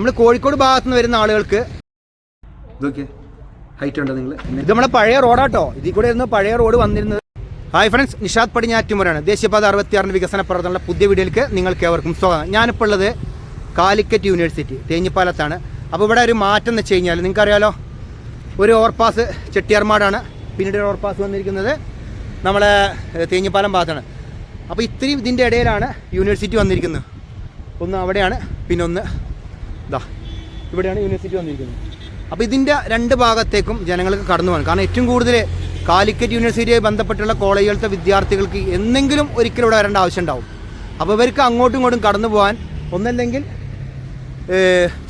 നമ്മൾ കോഴിക്കോട് ഭാഗത്ത് നിന്ന് വരുന്ന ആളുകൾക്ക് ഇതൊക്കെ ഹൈറ്റ് ഉണ്ടോ നിങ്ങൾ ഇത് നമ്മുടെ പഴയ റോഡാട്ടോ. ഇതിൽ കൂടെ ആയിരുന്നു പഴയ റോഡ് വന്നിരുന്നത്. ഹായ് ഫ്രണ്ട്സ് നിഷാദ് പടിഞ്ഞാറ്റുമുറാണ് ദേശീയപാത അറുപത്തിയാറിന്റെ വികസന പ്രവർത്തനമുള്ള പുതിയ വീഡിയോയിലേക്ക് നിങ്ങൾക്ക് ഏവർക്കും സ്വാഗതം. ഞാനിപ്പോൾ ഉള്ളത് കാലിക്കറ്റ് യൂണിവേഴ്സിറ്റി തേഞ്ഞിപ്പാലത്താണ്. അപ്പോൾ ഇവിടെ ഒരു മാറ്റം എന്ന് വെച്ച് കഴിഞ്ഞാൽ നിങ്ങൾക്കറിയാലോ ഒരു ഓവർപാസ് ചെട്ടിയാർമാടാണ് പിന്നീട് ഒരു ഓവർപാസ് വന്നിരിക്കുന്നത് നമ്മളെ തേഞ്ഞിപ്പാലം ഭാഗത്താണ്. അപ്പോൾ ഇത്രയും ഇതിന്റെ ഇടയിലാണ് യൂണിവേഴ്സിറ്റി വന്നിരിക്കുന്നത്. ഒന്ന് അവിടെയാണ് പിന്നെ ഒന്ന് ഇതാ ഇവിടെയാണ് യൂണിവേഴ്സിറ്റി വന്നിരിക്കുന്നത്. അപ്പോൾ ഇതിന്റെ രണ്ട് ഭാഗത്തേക്കും ജനങ്ങൾക്ക് കടന്നു പോകണം കാരണം ഏറ്റവും കൂടുതൽ കാലിക്കറ്റ് യൂണിവേഴ്സിറ്റിയുമായി ബന്ധപ്പെട്ടുള്ള കോളേജുകളിലത്തെ വിദ്യാർത്ഥികൾക്ക് എന്തെങ്കിലും ഒരിക്കലും ഇവിടെ വരേണ്ട ആവശ്യം ഉണ്ടാവും. അപ്പോൾ ഇവർക്ക് അങ്ങോട്ടും ഇങ്ങോട്ടും കടന്നു പോകാൻ ഒന്നല്ലെങ്കിൽ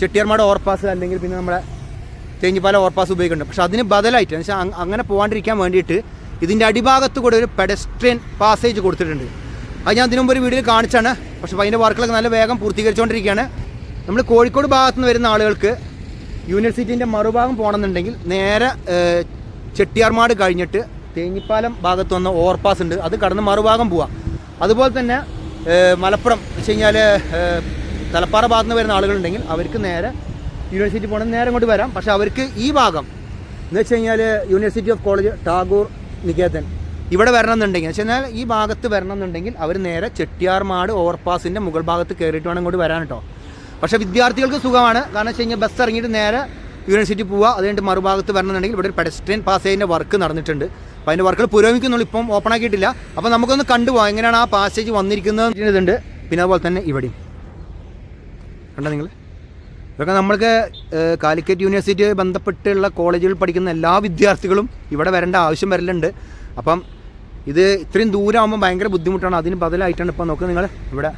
ചെട്ടിയാർമാട് ഓവർപാസ് അല്ലെങ്കിൽ പിന്നെ നമ്മുടെ തേഞ്ഞിപ്പാല ഓവർപാസ് ഉപയോഗിക്കുന്നുണ്ട്. പക്ഷേ അതിന് ബദലായിട്ട് എന്ന് വെച്ചാൽ അങ്ങനെ പോകാണ്ടിരിക്കാൻ വേണ്ടിയിട്ട് ഇതിന്റെ അടിഭാഗത്ത് കൂടെ ഒരു പെഡസ്ട്രിയൻ പാസേജ് കൊടുത്തിട്ടുണ്ട്. അത് ഞാൻ ഇതിനു മുമ്പ് ഒരു വീഡിയോയിൽ കാണിച്ചാണ്. പക്ഷേ അതിന്റെ വർക്കുകളൊക്കെ നല്ല വേഗം പൂർത്തീകരിച്ചുകൊണ്ടിരിക്കുകയാണ്. നമ്മൾ കോഴിക്കോട് ഭാഗത്തു നിന്ന് വരുന്ന ആളുകൾക്ക് യൂണിവേഴ്സിറ്റീന്റെ മറുഭാഗം പോകണമെന്നുണ്ടെങ്കിൽ നേരെ ചെട്ടിയാർമാട് കഴിഞ്ഞിട്ട് തേഞ്ഞിപ്പാലം ഭാഗത്ത് വന്ന ഓവർപാസ് ഉണ്ട്. അത് കടന്ന് മറുഭാഗം പോവാം. അതുപോലെ തന്നെ മലപ്പുറം വെച്ച് കഴിഞ്ഞാൽ തലപ്പാറ ഭാഗത്ത് നിന്ന് വരുന്ന ആളുകളുണ്ടെങ്കിൽ അവർക്ക് നേരെ യൂണിവേഴ്സിറ്റി പോകണം. നേരെ ഇങ്ങോട്ട് വരാം. പക്ഷേ അവർക്ക് ഈ ഭാഗം എന്ന് വെച്ച് കഴിഞ്ഞാൽ university of college Tagore Niketan ഇവിടെ വരണം എന്നുണ്ടെങ്കിൽ വെച്ച് കഴിഞ്ഞാൽ ഈ ഭാഗത്ത് വരണം എന്നുണ്ടെങ്കിൽ അവർ നേരെ ചെട്ടിയാർമാട് ഓവർപാസിന്റെ മുകൾ ഭാഗത്ത് കയറിയിട്ട് വേണം ഇങ്ങോട്ട് വരാൻ കേട്ടോ. പക്ഷേ വിദ്യാർത്ഥികൾക്ക് സുഖമാണ്. കാരണം വെച്ച് കഴിഞ്ഞാൽ ബസ് ഇറങ്ങിയിട്ട് നേരെ യൂണിവേഴ്സിറ്റി പോവുക. അത് കഴിഞ്ഞിട്ട് മറുഭാഗത്ത് വരണമെന്നുണ്ടെങ്കിൽ ഇവിടെ ഒരു പെഡസ്ട്രിയൻ പാസേജിന്റെ വർക്ക് നടന്നിട്ടുണ്ട്. അപ്പോൾ അതിന്റെ വർക്കുകൾ പുരോഗമിക്കുന്നുള്ളൂ. ഇപ്പം ഓപ്പൺ ആക്കിയിട്ടില്ല. അപ്പോൾ നമുക്കൊന്ന് കണ്ടുപോകാം എങ്ങനെയാണ് ആ പാസേജ് വന്നിരിക്കുന്നത് ഇതുണ്ട് പിന്നെ അതുപോലെ തന്നെ ഇവിടെയും. കണ്ടോ നിങ്ങൾ? ഇതൊക്കെ നമ്മൾക്ക് കാലിക്കറ്റ് യൂണിവേഴ്സിറ്റിയുമായി ബന്ധപ്പെട്ടുള്ള കോളേജുകളിൽ പഠിക്കുന്ന എല്ലാ വിദ്യാർത്ഥികളും ഇവിടെ വരേണ്ട ആവശ്യം വരലുണ്ട്. അപ്പം ഇത് ഇത്രയും ദൂരമാകുമ്പോൾ ഭയങ്കര ബുദ്ധിമുട്ടാണ്. അതിന് ബദലായിട്ടാണ് ഇപ്പോൾ നോക്കുക നിങ്ങൾ ഇവിടെ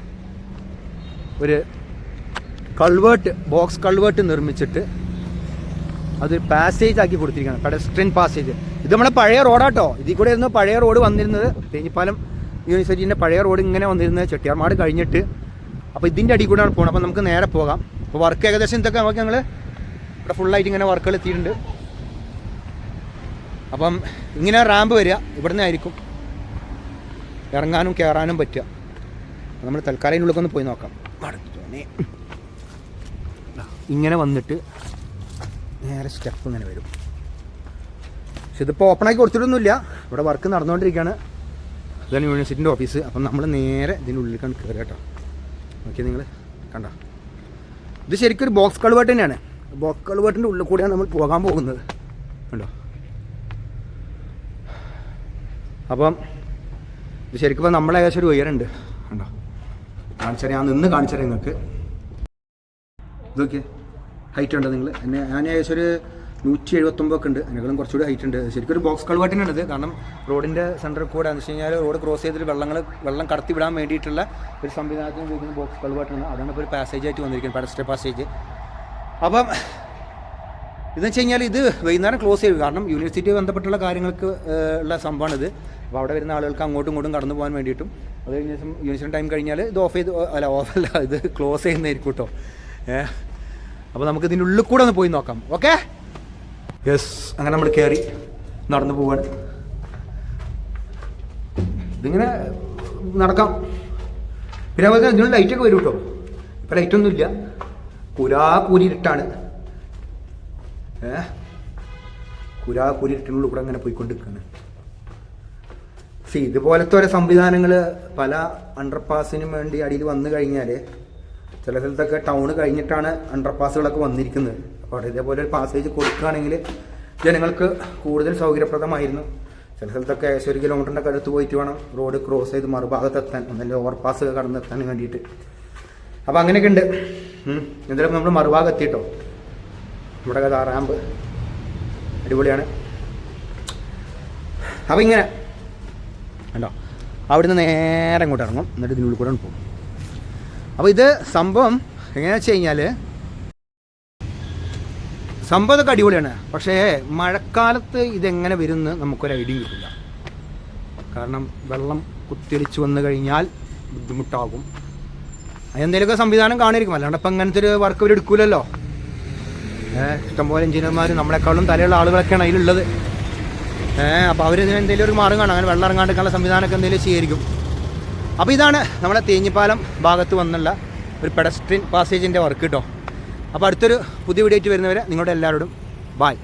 ഒരു കൾവേർട്ട് ബോക്സ് കൾവേർട്ട് നിർമ്മിച്ചിട്ട് അത് പാസേജ് ആക്കി കൊടുത്തിരിക്കുകയാണ്. പെഡസ്ട്രിയൻ പാസേജ് ഇത് നമ്മുടെ പഴയ റോഡാട്ടോ. ഇതിൽ കൂടെ ആയിരുന്നു പഴയ റോഡ് വന്നിരുന്നത്. തേഞ്ഞിപ്പാലം യൂണിവേഴ്സിറ്റീന്റെ പഴയ റോഡ് ഇങ്ങനെ വന്നിരുന്നത് ചെട്ടിയാർമാട് കഴിഞ്ഞിട്ട്. അപ്പോൾ ഇതിന്റെ അടി കൂടെയാണ് പോകുന്നത് അപ്പോൾ നമുക്ക് നേരെ പോകാം. അപ്പോൾ വർക്ക് ഏകദേശം ഇതൊക്കെ നമുക്ക് ഞങ്ങൾ ഇവിടെ ഫുള്ളായിട്ട് ഇങ്ങനെ വർക്കുകൾ എത്തിയിട്ടുണ്ട്. അപ്പം ഇങ്ങനെ റാമ്പ് വരിക. ഇവിടെ നിന്നായിരിക്കും ഇറങ്ങാനും കയറാനും പറ്റുക. നമ്മൾ തൽക്കാലം ഉള്ളിലൊക്കെ ഒന്ന് പോയി നോക്കാം. ഇങ്ങനെ വന്നിട്ട് നേരെ സ്റ്റെപ്പ് ഇങ്ങനെ വരും. പക്ഷെ ഇതിപ്പോൾ ഓപ്പണാക്കി കൊടുത്തിട്ടൊന്നുമില്ല. ഇവിടെ വർക്ക് നടന്നുകൊണ്ടിരിക്കുകയാണ്. ഇതാണ് യൂണിവേഴ്സിറ്റിന്റെ ഓഫീസ് അപ്പം നമ്മൾ നേരെ ഇതിന്റെ ഉള്ളിലേക്കാണ് കയറുക കേട്ടോ. നോക്കിയാൽ നിങ്ങൾ കണ്ട? ഇത് ശരിക്കും ഒരു ബോക്സ് കളുവേട്ട് തന്നെയാണ്. ബോക്സ് കളുവേട്ടിന്റെ ഉള്ളിൽ കൂടെയാണ് നമ്മൾ പോകാൻ പോകുന്നത്. കണ്ടോ? അപ്പം ഇത് ശരിക്കും ഇപ്പം നമ്മളെ ഏകദേശം ഒരു ഉയരമുണ്ട് കണ്ടോ? കാണിച്ചറിയാം ഞാൻ നിന്ന് കാണിച്ചറിയാം നിങ്ങൾക്ക്. ഇതൊക്കെ ഹൈറ്റ് ഉണ്ട് നിങ്ങൾ എന്നെ ഞാൻ ഏകദേശം ഒരു നൂറ്റി എഴുപത്തൊമ്പതൊക്കെ ഉണ്ട്. അതിനേക്കാളും കുറച്ചുകൂടി ഹൈറ്റ് ഉണ്ട്. ശരിക്കും ഒരു ബോക്സ് കൾവാട്ടിനാണ് ഇത്. കാരണം റോഡിന്റെ സെന്ററിൽ കൂടെ എന്ന് വെച്ച് കഴിഞ്ഞാൽ റോഡ് ക്രോസ് ചെയ്തിട്ട് വെള്ളങ്ങൾ വെള്ളം കടത്തി വിടാൻ വേണ്ടിയിട്ടുള്ള ഒരു സംവിധാനത്തിന് ഉപയോഗിക്കുന്ന ബോക്സ് കൾവാട്ടാണ് അതാണ് ഇപ്പോൾ ഒരു പാസേജ് ആയിട്ട് വന്നിരിക്കുന്നത് പെഡസ്റ്റർ പാസേജ് അപ്പം ഇതെന്ന് വെച്ച് കഴിഞ്ഞാൽ ഇത് വൈകുന്നേരം ക്ലോസ് ചെയ്യും. കാരണം യൂണിവേഴ്സിറ്റി ബന്ധപ്പെട്ടുള്ള കാര്യങ്ങൾക്ക് ഉള്ള സംഭവമാണ് ഇത്. അപ്പോൾ അവിടെ വരുന്ന ആളുകൾക്ക് അങ്ങോട്ടും ഇങ്ങോട്ടും കടന്നു പോകാൻ വേണ്ടിയിട്ടും അത് കഴിഞ്ഞ ദിവസം യൂണിവേഴ്സിറ്റി ടൈം കഴിഞ്ഞാൽ ഇത് ഓഫ് ചെയ്ത് അല്ല ഓഫല്ല ഇത് ക്ലോസ് ചെയ്യുന്നതായിരിക്കും കേട്ടോ ഏഹ് അപ്പോൾ നമുക്ക് ഇതിന്റെ ഉള്ളിൽ കൂടെ ഒന്ന് പോയി നോക്കാം. ഓക്കെ യെസ് അങ്ങനെ നമ്മൾ കയറി നടന്നു പോവാണ്. ഇതിങ്ങനെ നടക്കാം. പിന്നെ അതുപോലെ ഇതിനുള്ള ലൈറ്റൊക്കെ വരും കേട്ടോ ഇപ്പം ലൈറ്റൊന്നുമില്ല കുരാ കൂരിട്ടാണ് ഏ? കുരാ കൂരിട്ടിനുള്ളിൽ കൂടെ അങ്ങനെ പോയിക്കൊണ്ടിരിക്കുകയാണ് ഇതുപോലത്തെ ഓരോ സംവിധാനങ്ങൾ പല അണ്ടർപാസിനും വേണ്ടി അടിയിൽ വന്നു കഴിഞ്ഞാൽ ചില സ്ഥലത്തൊക്കെ ടൗൺ കഴിഞ്ഞിട്ടാണ് അണ്ടർപാസുകളൊക്കെ വന്നിരിക്കുന്നത്. അപ്പോൾ ഇതേപോലെ ഒരു പാസേജ് കൊടുക്കുകയാണെങ്കിൽ ജനങ്ങൾക്ക് കൂടുതൽ സൗകര്യപ്രദമായിരുന്നു. ചില സ്ഥലത്തൊക്കെ ഏകദേശം ഒരു കിലോമീറ്ററിന്റെ അടുത്ത് പോയിട്ട് വേണം റോഡ് ക്രോസ് ചെയ്ത് മറുഭാഗത്തെത്താൻ ഒന്നല്ലേ ഓവർപാസ് കടന്നെത്താൻ വേണ്ടിയിട്ട്. അപ്പോൾ അങ്ങനെയൊക്കെ ഉണ്ട്. എന്തായാലും നമ്മൾ മറുഭാഗം എത്തിയിട്ടോ ഇവിടെ കഥാ റാമ്പ് അടിപൊളിയാണ്. അപ്പോൾ ഇങ്ങനെ. കണ്ടോ? അവിടുന്ന് നേരെ ഇങ്ങോട്ട് ഇറങ്ങും. എന്നിട്ട് ഇതിനുള്ളിൽ കൂടെ പോകും. അപ്പോൾ ഇത് സംഭവം എങ്ങനെയാണെന്ന് വെച്ച് കഴിഞ്ഞാൽ സംഭവം ഇതൊക്കെ അടിപൊളിയാണ്. പക്ഷേ മഴക്കാലത്ത് ഇതെങ്ങനെ വരുമെന്ന് നമുക്കൊരു ഐഡിയ കിട്ടില്ല. കാരണം വെള്ളം കുത്തിരിച്ചു വന്നു കഴിഞ്ഞാൽ ബുദ്ധിമുട്ടാകും. അതെന്തെങ്കിലുമൊക്കെ സംവിധാനം കാണിരിക്കും അല്ലാണ്ട് ഇപ്പം അങ്ങനത്തെ ഒരു വർക്ക് ഇവർ എടുക്കൂലല്ലോ. ഏഹ് ഇഷ്ടംപോലെ എഞ്ചിനീയർമാർ നമ്മളെക്കാളും തലയുള്ള ആളുകളൊക്കെയാണ് അതിലുള്ളത്. ഏഹ് അപ്പോൾ എന്തെങ്കിലും ഒരു മാർഗം കാണും. അങ്ങനെ വെള്ളം ഇറങ്ങാണ്ടിരിക്കാനുള്ള സംവിധാനമൊക്കെ എന്തെങ്കിലും ചെയ്യായിരിക്കും. അപ്പോൾ ഇതാണ് നമ്മുടെ തേഞ്ഞിപ്പാലം ഭാഗത്ത് വന്നുള്ള ഒരു പെഡസ്ട്രീൻ പാസേജിന്റെ വർക്ക് കേട്ടോ അപ്പോൾ അടുത്തൊരു പുതിയ വീഡിയോ ആയിട്ട് വരുന്നവരെ നിങ്ങളുടെ എല്ലാവരോടും ബായ്